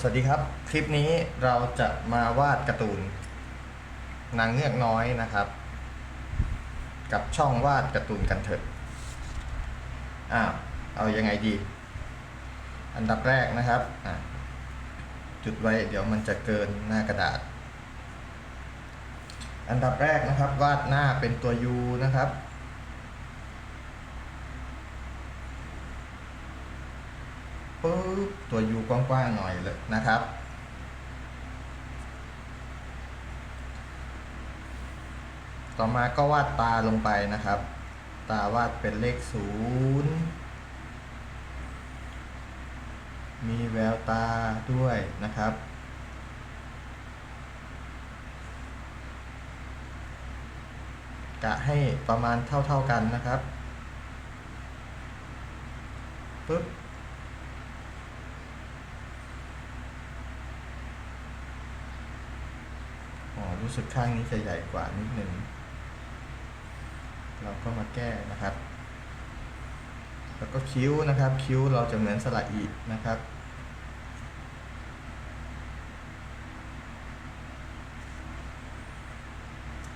สวัสดีครับ คลิปนี้เราจะมาวาดการ์ตูน นางเงือกน้อยนะครับ กับช่องวาดการ์ตูนกันเถอะอ้าวเอายังไงดี อันดับแรกนะครับจุดไว้เดี๋ยวมันจะเกินหน้ากระดาษ อันดับแรกนะครับ วาดหน้าเป็นตัว U นะครับ ปุ๊บตัวยูกว้างๆหน่อยเลยนะครับ ต่อมาก็วาดตาลงไปนะครับ ตาวาดเป็นเลขศูนย์มีแววตาด้วยนะครับ กะให้ประมาณเท่าๆกันนะครับปุ๊บ รู้สึกข้างนี้จะใหญ่กว่านิดนึง เราก็มาแก้นะครับ แล้วก็คิ้วนะครับ คิ้วเราจะเหมือนสระอีนะครับ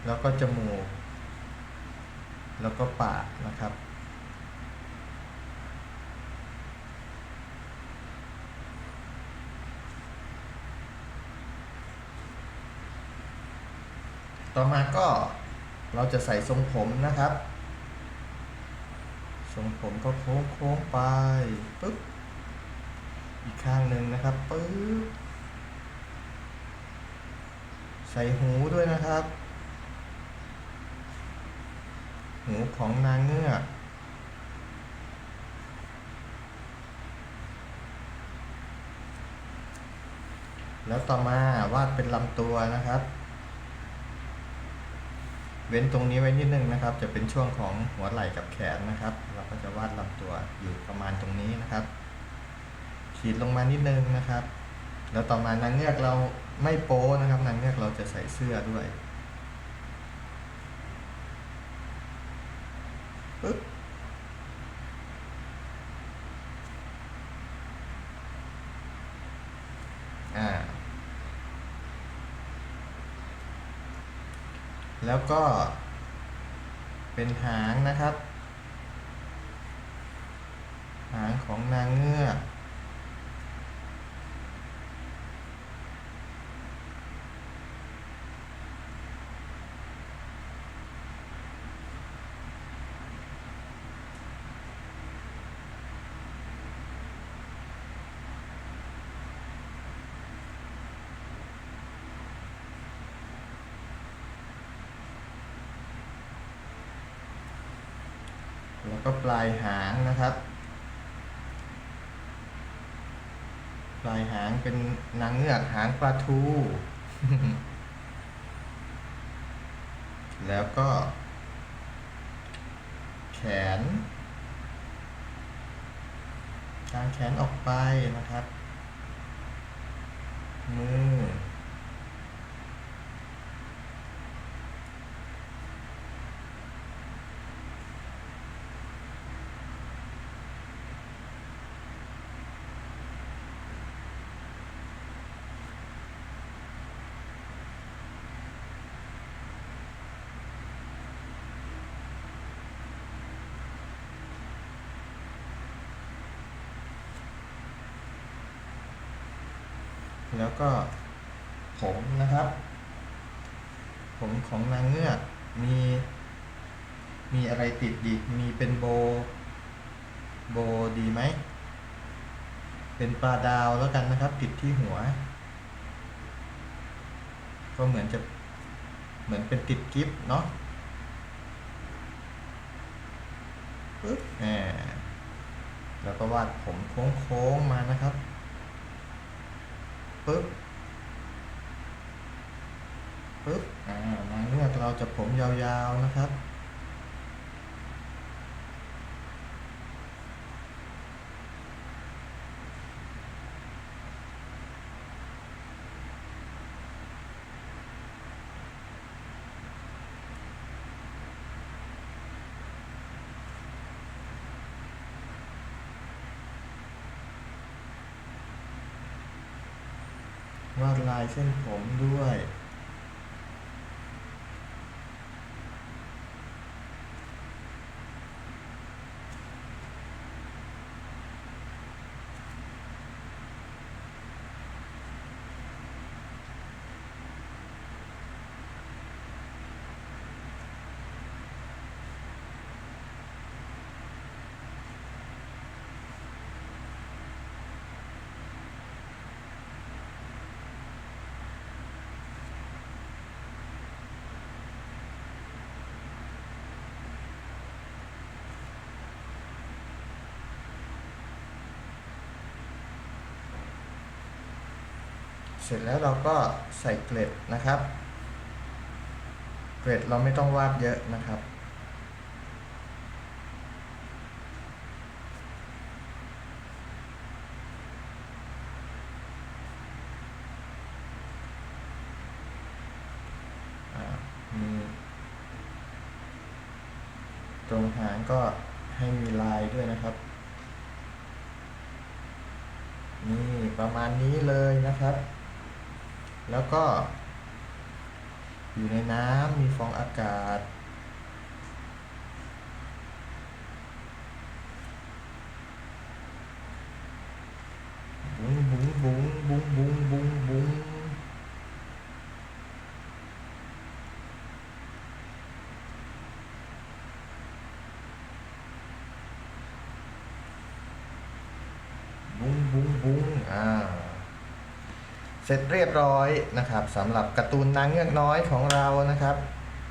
แล้วก็จมูก แล้วก็ปากนะครับ ต่อมาก็เราจะใส่ทรงผมนะครับ ทรงผมก็โค้งโค้งไปปึ๊บอีกข้างหนึ่งนะครับปึ๊บใส่หูด้วยนะครับ หูของนางเงือกแล้วต่อมาวาดเป็นลำตัวนะครับ เว้นตรงนี้ไว้นิดนึงนะครับ จะเป็นช่วงของหัวไหล่กับแขนนะครับ เราก็จะวาดลำตัวอยู่ประมาณตรงนี้นะครับ ขีดลงมานิดนึงนะครับ แล้วต่อมานางเงือกเราไม่โป้นะครับนางเงือกเราจะใส่เสื้อด้วยปึ๊บอ่า แล้วก็เป็นหางนะครับ หางของนางเงือก แล้วก็ปลายหางนะครับ ปลายหางเป็นนางเงือกหางปลาทู แล้วก็ แขนกางแขนออกไปนะครับมือ แล้วก็ผมนะครับ ผมของนางเงือกมี มีอะไรติดดีมีเป็นโบ โบดีไหม เป็นปลาดาวแล้วกันนะครับ ติดที่หัว ก็เหมือนจะเหมือนเป็นติดกิฟต์เนาะปึ๊บแหมแล้วก็วาดผมโค้งๆมานะครับ ปึ๊บปึ๊บอ่า มางเงือกเราจะผมยาวๆนะครับ วาดลายเส้นผมด้วย เสร็จแล้วเราก็ใส่เกล็ดนะครับ เกล็ดเราไม่ต้องวาดเยอะนะครับ มีตรงหางก็ให้มีลายด้วยนะครับ นี่ประมาณนี้เลยนะครับ แล้วก็อยู่ในน้ำมีฟองอากาศ เสร็จเรียบร้อยนะครับสำหรับการ์ตูนนางเงือกน้อยของเรานะครับ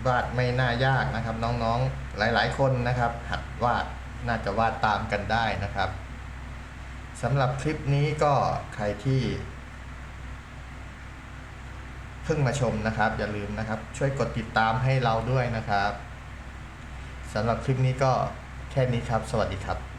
วาดไม่น่ายากนะครับน้องๆหลายๆ คนนะครับ หัดวาดน่าจะวาดตามกันได้นะครับสำหรับคลิปนี้ก็ใครที่เพิ่งมาชมนะครับ อย่าลืมนะครับ ช่วยกดติดตามให้เราด้วยนะครับสำหรับคลิปนี้ก็แค่นี้ครับ สวัสดีครับ